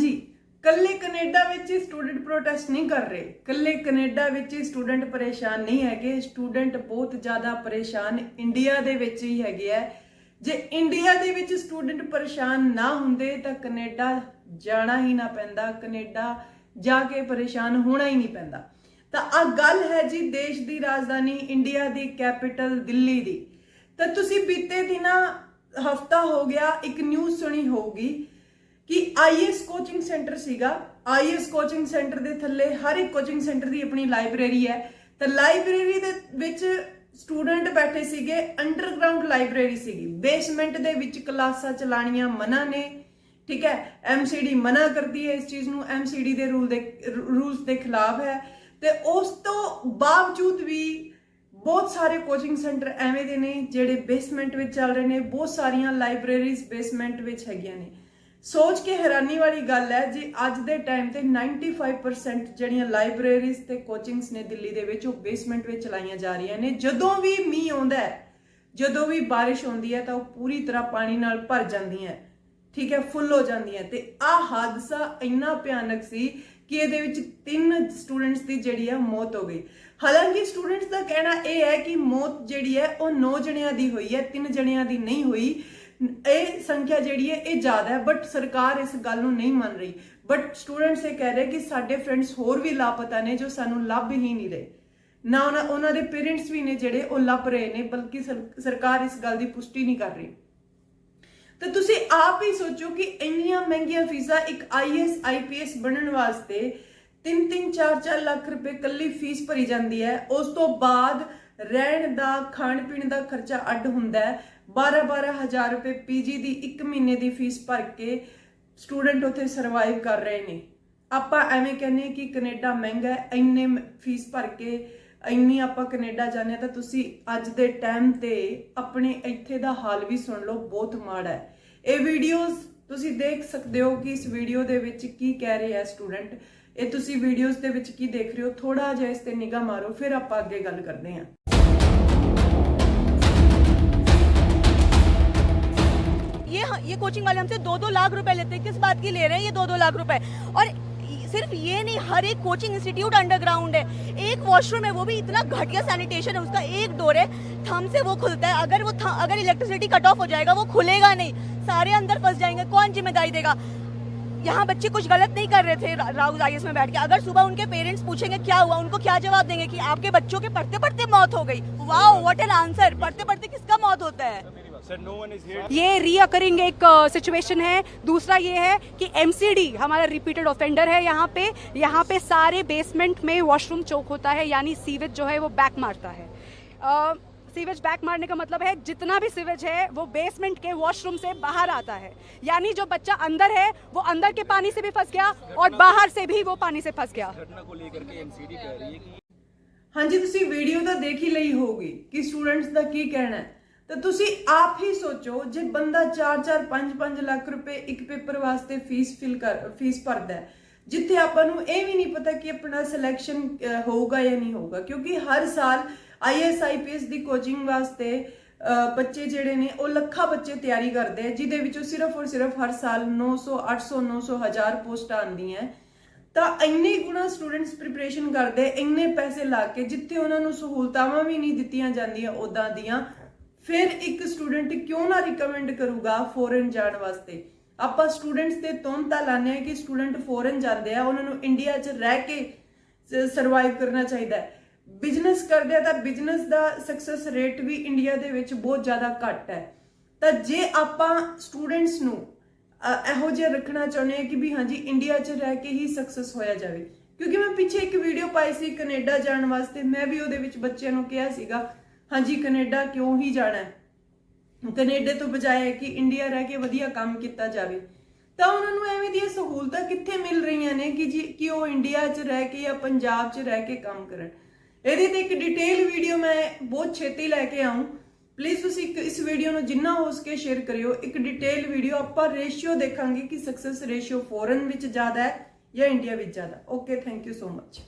ਹਾਂਜੀ, ਕੱਲੇ ਕੈਨੇਡਾ ਵਿੱਚ ਸਟੂਡੈਂਟ ਪ੍ਰੋਟੈਸਟ ਨਹੀਂ ਕਰ ਰਹੇ। ਕੱਲੇ ਕੈਨੇਡਾ ਵਿੱਚ ਸਟੂਡੈਂਟ ਪਰੇਸ਼ਾਨ ਨਹੀਂ ਹੈਗੇ। ਸਟੂਡੈਂਟ ਬਹੁਤ ਜ਼ਿਆਦਾ ਪਰੇਸ਼ਾਨ ਇੰਡੀਆ ਦੇ ਵਿੱਚ ਹੀ ਹੈਗੇ ਆ। ਜੇ ਇੰਡੀਆ ਦੇ ਵਿੱਚ ਸਟੂਡੈਂਟ ਪਰੇਸ਼ਾਨ ਨਾ ਹੁੰਦੇ, ਤਾਂ ਕੈਨੇਡਾ ਜਾਣਾ ਹੀ ਨਾ ਪੈਂਦਾ। ਕੈਨੇਡਾ ਜਾ ਕੇ ਪਰੇਸ਼ਾਨ ਹੋਣਾ ਹੀ ਨਹੀਂ ਪੈਂਦਾ। ਤਾਂ ਆ ਗੱਲ ਹੈ ਜੀ ਦੇਸ਼ ਦੀ ਰਾਜਧਾਨੀ ਇੰਡੀਆ ਦੀ, ਕੈਪੀਟਲ ਦਿੱਲੀ ਦੀ। ਤਾਂ ਤੁਸੀਂ ਬੀਤੇ ਦਿਨਾਂ, ਹਫਤਾ ਹੋ ਗਿਆ, ਇੱਕ ਨਿਊਜ਼ ਸੁਣੀ ਹੋਊਗੀ। ਕਿ ਆਈਐਸ ਕੋਚਿੰਗ ਸੈਂਟਰ ਸੀਗਾ। ਆਈਐਸ ਕੋਚਿੰਗ ਸੈਂਟਰ ਦੇ ਥੱਲੇ ਹਰ ਇੱਕ ਕੋਚਿੰਗ ਸੈਂਟਰ ਦੀ ਆਪਣੀ ਲਾਇਬ੍ਰੇਰੀ ਹੈ। ਤਾਂ ਲਾਇਬ੍ਰੇਰੀ ਦੇ ਵਿੱਚ ਸਟੂਡੈਂਟ ਬੈਠੇ ਸੀਗੇ ਅੰਡਰਗਰਾਉਂਡ ਲਾਇਬ੍ਰੇਰੀ ਸੀਗੀ। ਬੇਸਮੈਂਟ ਦੇ ਵਿੱਚ ਕਲਾਸਾਂ ਚਲਾਣੀਆਂ ਮਨਾ ਨੇ, ਠੀਕ ਹੈ? ਐਮਸੀਡੀ ਮਨਾ ਕਰਦੀ ਹੈ ਇਸ ਚੀਜ਼ ਨੂੰ। ਐਮਸੀਡੀ ਦੇ ਰੂਲ ਦੇ ਰੂਲਸ ਦੇ ਖਿਲਾਫ ਹੈ। ਤੇ ਉਸ ਤੋਂ ਬਾਵਜੂਦ ਵੀ ਬਹੁਤ ਸਾਰੇ ਕੋਚਿੰਗ ਸੈਂਟਰ ਐਵੇਂ ਦੇ ਨੇ ਜਿਹੜੇ ਬੇਸਮੈਂਟ ਵਿੱਚ ਚੱਲ ਰਹੇ ਨੇ। ਬਹੁਤ ਸਾਰੀਆਂ ਲਾਇਬ੍ਰੇਰੀਜ਼ ਬੇਸਮੈਂਟ ਵਿੱਚ ਹੈਗੀਆਂ ਨੇ। ਸੋਚ ਕੇ ਹੈਰਾਨੀ ਵਾਲੀ ਗੱਲ ਹੈ ਜੀ, ਅੱਜ ਦੇ ਟਾਈਮ ਤੇ 95% ਜਿਹੜੀਆਂ ਲਾਇਬ੍ਰੇਰੀਜ਼ ਤੇ ਕੋਚਿੰਗਸ ਨੇ ਦਿੱਲੀ ਦੇ ਵਿੱਚ, ਉਹ ਬੇਸਮੈਂਟ ਵਿੱਚ ਚਲਾਈਆਂ ਜਾ ਰਹੀਆਂ ਨੇ। ਜਦੋਂ ਵੀ ਮੀਂਹ ਆਉਂਦਾ ਹੈ, ਜਦੋਂ ਵੀ ਬਾਰਿਸ਼ ਹੁੰਦੀ ਹੈ, ਤਾਂ ਉਹ ਪੂਰੀ ਤਰ੍ਹਾਂ ਪਾਣੀ ਨਾਲ ਭਰ ਜਾਂਦੀਆਂ ਠੀਕ ਹੈ ਫੁੱਲ ਹੋ ਜਾਂਦੀਆਂ ਤੇ ਆ ਹਾਦਸਾ ਇੰਨਾ ਭਿਆਨਕ ਸੀ ਕਿ ਇਹਦੇ ਵਿੱਚ ਤਿੰਨ ਸਟੂਡੈਂਟਸ ਦੀ ਜਿਹੜੀ ਹੈ ਮੌਤ ਹੋ ਗਈ। ਹਾਲਾਂਕਿ ਸਟੂਡੈਂਟਸ ਦਾ ਕਹਿਣਾ ਇਹ ਹੈ ਕਿ ਮੌਤ ਜਿਹੜੀ ਹੈ, ਉਹ 9 ਜਣਿਆਂ ਦੀ ਹੋਈ ਹੈ, ਤਿੰਨ ਜਣਿਆਂ ਦੀ ਨਹੀਂ ਹੋਈ। ਇਹ ਸੰਖਿਆ ਜਿਹੜੀ ਹੈ, ਇਹ ਜ਼ਿਆਦਾ ਹੈ ਬਟ ਸਰਕਾਰ ਇਸ ਗੱਲ ਨੂੰ ਨਹੀਂ ਮੰਨ ਰਹੀ। ਬਟ ਸਟੂਡੈਂਟਸ ਇਹ ਕਹਿ ਰਹੇ ਕਿ ਸਾਡੇ ਫਰੈਂਡਸ ਹੋਰ ਵੀ ਲਾਪਤਾ ਨੇ ਜੋ ਸਾਨੂੰ ਲੱਭ ਹੀ ਨਹੀਂ ਰਹੇ। ਨਾ ਉਹਨਾਂ ਉਹਨਾਂ ਦੇ ਪੇਰੈਂਟਸ ਵੀ ਨੇ ਜਿਹੜੇ ਉਹ ਲੱਭ ਰਹੇ ਨੇ, ਬਲਕਿ ਸਰ- ਸਰਕਾਰ ਇਸ ਗੱਲ ਦੀ ਪੁਸ਼ਟੀ ਨਹੀਂ ਕਰ ਰਹੀ। ਤੇ ਤੁਸੀਂ ਆਪ ਹੀ ਸੋਚੋ ਕਿ ਇੰਨੀਆਂ ਮਹਿੰਗੀਆਂ ਫੀਸਾਂ ਇੱਕ ਆਈਐਸ ਆਈਪੀਐਸ ਬਣਨ ਵਾਸਤੇ 3-3 4-4 ਲੱਖ ਰੁਪਏ ਕੱਲੀ ਫੀਸ ਭਰੀ ਜਾਂਦੀ ਹੈ। ਉਸ ਤੋਂ ਬਾਅਦ ਰਹਿਣ ਦਾ ਖਾਣ ਪੀਣ ਦਾ ਖਰਚਾ ਅੱਡ ਹੁੰਦਾ ਹੈ। 12-12 ਹਜ਼ਾਰ ਰੁਪਏ ਪੀਜੀ ਦੀ 1 ਮਹੀਨੇ ਦੀ ਫੀਸ ਭਰ ਕੇ ਸਟੂਡੈਂਟ ਉੱਥੇ ਸਰਵਾਈਵ ਕਰ ਰਹੇ ਨੇ। ਆਪਾਂ ਐਵੇਂ ਕਹਿੰਦੇ ਕਿ ਕੈਨੇਡਾ ਮਹਿੰਗਾ ਹੈ, ਇੰਨੇ ਫੀਸ ਭਰ ਕੇ ਇੰਨੀ ਆਪਾਂ ਕੈਨੇਡਾ ਜਾਂਦੇ ਹਾਂ ਤਾਂ ਤੁਸੀਂ ਅੱਜ ਦੇ ਟਾਈਮ ਤੇ ਆਪਣੇ ਇੱਥੇ ਦਾ ਹਾਲ ਵੀ ਸੁਣ ਲਓ, ਬਹੁਤ ਮਾੜਾ ਹੈ। ਇਹ ਵੀਡੀਓਜ਼ ਤੁਸੀਂ ਦੇਖ ਸਕਦੇ ਹੋ ਕਿ ਇਸ ਵੀਡੀਓ ਦੇ ਵਿੱਚ ਕੀ ਕਹਿ ਰਹੇ ਆ ਸਟੂਡੈਂਟ। ਇਹ ਤੁਸੀਂ ਵੀਡੀਓਜ਼ ਦੇ ਵਿੱਚ ਕੀ ਦੇਖ ਰਹੇ ਹੋ? ਥੋੜਾ ਜਿਹਾ ਇਸ ਤੇ ਨਿਗਾਹ ਮਾਰੋ, ਫਿਰ ਆਪਾਂ ਅੱਗੇ ਗੱਲ ਕਰਦੇ ਹਾਂ। ये कोचिंग वाले हमसे दो दो लाख रुपए लेते हैं। किस बात की ले रहे हैं? ये दो दो लाख रुपए। और सिर्फ़ ये नहीं, हर एक कोचिंग इंस्टीट्यूट अंडरग्राउंड है। एक वॉशरूम है, वो भी इतना घटिया सैनिटेशन है, उसका एक डोर है। थम से वो खुलता है। अगर वो अगर इलेक्ट्रिसिटी कट ऑफ़ हो जाएगा, वो खुलेगा नहीं। सारे अंदर फंस जाएँगे, कौन ज़िम्मेदारी देगा? यहाँ बच्चे कुछ गलत नहीं कर रहे थे राहुल आईएस में बैठ के। अगर सुबह उनके पेरेंट्स पूछेंगे क्या हुआ उनको क्या जवाब देंगे कि आपके बच्चों के पढ़ते पढ़ते मौत हो गई? वाह व्हाट एन आंसर पढ़ते पढ़ते किसका मौत होता है? ये रीअकरिंग एक सिचुएशन है। दूसरा ये है कि एमसीडी हमारा रिपीटेड ऑफेंडर है यहाँ पे। यहाँ पे सारे बेसमेंट में वॉशरूम चौक होता है यानी सीवेज जो है वो बैक मारता है। अ, सीवेज बैक मारने का मतलब है जितना भी सीवेज है वो बेसमेंट के वॉशरूम से बाहर आता है यानी जो बच्चा अंदर है वो अंदर के पानी से भी फंस गया और बाहर से भी वो पानी से फंस गया घटना को लेकर के एमसीडी कह रही है कि ਹਾਂਜੀ ਤੁਸੀਂ ਵੀਡੀਓ ਤਾਂ ਦੇਖ ਹੀ ਲਈ ਹੋਊਗੀ ਕਿ ਸਟੂਡੈਂਟਸ ਦਾ ਕੀ ਕਹਿਣਾ ਹੈ ਤਾਂ ਤੁਸੀਂ ਆਪ ਹੀ ਸੋਚੋ ਜੇ ਬੰਦਾ 4-4 5-5 ਲੱਖ ਰੁਪਏ ਇੱਕ ਪੇਪਰ ਵਾਸਤੇ ਫੀਸ ਫਿਲ ਕਰ ਫੀਸ ਭਰਦਾ ਹੈ ਜਿੱਥੇ ਆਪਾਂ ਨੂੰ ਇਹ ਵੀ ਨਹੀਂ ਪਤਾ ਕਿ ਆਪਣਾ ਸਿਲੈਕਸ਼ਨ ਹੋਊਗਾ ਜਾਂ ਨਹੀਂ ਹੋਊਗਾ ਕਿਉਂਕਿ ਹਰ ਸਾਲ ਆਈਐਸ ਆਈਪੀਐਸ ਦੀ ਕੋਚਿੰਗ ਵਾਸਤੇ ਬੱਚੇ ਜਿਹੜੇ ਨੇ, ਉਹ ਲੱਖਾਂ ਬੱਚੇ ਤਿਆਰੀ ਕਰਦੇ ਆ, ਜਿਹਦੇ ਵਿੱਚੋਂ ਸਿਰਫ ਔਰ ਸਿਰਫ ਹਰ ਸਾਲ 900 800 900 ਹਜ਼ਾਰ ਪੋਸਟਾਂ ਆਉਂਦੀਆਂ। ਤਾਂ ਇੰਨੇ ਗੁਣਾ ਸਟੂਡੈਂਟਸ ਪ੍ਰਿਪਰੇਸ਼ਨ ਕਰਦੇ, ਇੰਨੇ ਪੈਸੇ ਲਾ ਕੇ, ਜਿੱਥੇ ਉਹਨਾਂ ਨੂੰ ਸਹੂਲਤਾਵਾਂ ਵੀ ਨਹੀਂ ਦਿੱਤੀਆਂ ਜਾਂਦੀਆਂ ਉਦਾਂ ਦੀਆਂ, ਫਿਰ ਇੱਕ ਸਟੂਡੈਂਟ ਕਿਉਂ ਨਾ ਰਿਕਮੈਂਡ ਕਰੂਗਾ ਫੋਰਨ ਜਾਣ ਵਾਸਤੇ? ਆਪਾਂ ਸਟੂਡੈਂਟਸ ਤੇ ਤੁੰਤਾ ਲਾਣੇ ਆ ਕਿ ਸਟੂਡੈਂਟ ਫੋਰਨ ਜਾਂਦੇ ਆ, ਉਹਨਾਂ ਨੂੰ ਇੰਡੀਆ 'ਚ ਰਹਿ ਕੇ ਸਰਵਾਈਵ ਕਰਨਾ ਚਾਹੀਦਾ ਹੈ। ਬਿਜ਼ਨਸ ਕਰਦੇ ਆ ਤਾਂ ਬਿਜ਼ਨਸ ਦਾ ਸਕਸੈਸ ਰੇਟ ਵੀ ਇੰਡੀਆ ਦੇ ਵਿੱਚ ਬਹੁਤ ਜ਼ਿਆਦਾ ਘੱਟ ਹੈ। ਤਾਂ ਜੇ ਆਪਾਂ ਸਟੂਡੈਂਟਸ ਨੂੰ ਇਹੋ ਜਿਹਾ ਰੱਖਣਾ ਚਾਹੁੰਦੇ ਆ ਕਿ ਵੀ ਹਾਂਜੀ ਇੰਡੀਆ 'ਚ ਰਹਿ ਕੇ ਹੀ ਸਕਸੈਸ ਹੋਇਆ ਜਾਵੇ। ਕਿਉਂਕਿ ਮੈਂ ਪਿੱਛੇ ਇੱਕ ਵੀਡੀਓ ਪਾਈ ਸੀ ਕੈਨੇਡਾ ਜਾਣ ਵਾਸਤੇ, ਮੈਂ ਵੀ ਉਹਦੇ ਵਿੱਚ ਬੱਚਿਆਂ ਨੂੰ ਕਿਹਾ ਸੀਗਾ, ਹਾਂਜੀ ਕੈਨੇਡਾ ਕਿਉਂ ਹੀ ਜਾਣਾ ਹੈ? ਕੈਨੇਡਾ ਤੋਂ ਬਜਾਏ ਕਿ ਇੰਡੀਆ ਰਹਿ ਕੇ ਵਧੀਆ ਕੰਮ ਕੀਤਾ ਜਾਵੇ। ਤਾਂ ਉਹਨਾਂ ਨੂੰ ਐਵੇਂ ਦੀਆਂ ਸਹੂਲਤਾਂ ਕਿੱਥੇ ਮਿਲ ਰਹੀਆਂ ਨੇ ਕਿ ਜੀ, ਕਿ ਉਹ ਇੰਡੀਆ 'ਚ ਰਹਿ ਕੇ ਜਾਂ ਪੰਜਾਬ 'ਚ ਰਹਿ ਕੇ ਕੰਮ ਕਰਨ? ਇਹਦੀ ਤੇ ਇੱਕ ਡਿਟੇਲ ਵੀਡੀਓ ਮੈਂ ਬਹੁਤ ਛੇਤੀ ਲੈ ਕੇ ਆਉਂ ਪਲੀਜ਼ ਤੁਸੀਂ ਇੱਕ ਇਸ ਵੀਡੀਓ ਨੂੰ ਜਿੰਨਾ ਹੋ ਸਕੇ ਸ਼ੇਅਰ ਕਰਿਓ। ਇੱਕ ਡਿਟੇਲ ਵੀਡੀਓ ਆਪਾਂ ਰੇਸ਼ੀਓ ਦੇਖਾਂਗੇ ਕਿ ਸਕਸੈਸ ਰੇਸ਼ੀਓ ਫੋਰਨ ਵਿੱਚ ਜ਼ਿਆਦਾ ਹੈ ਜਾਂ ਇੰਡੀਆ ਵਿੱਚ ਜ਼ਿਆਦਾ okay thank you so much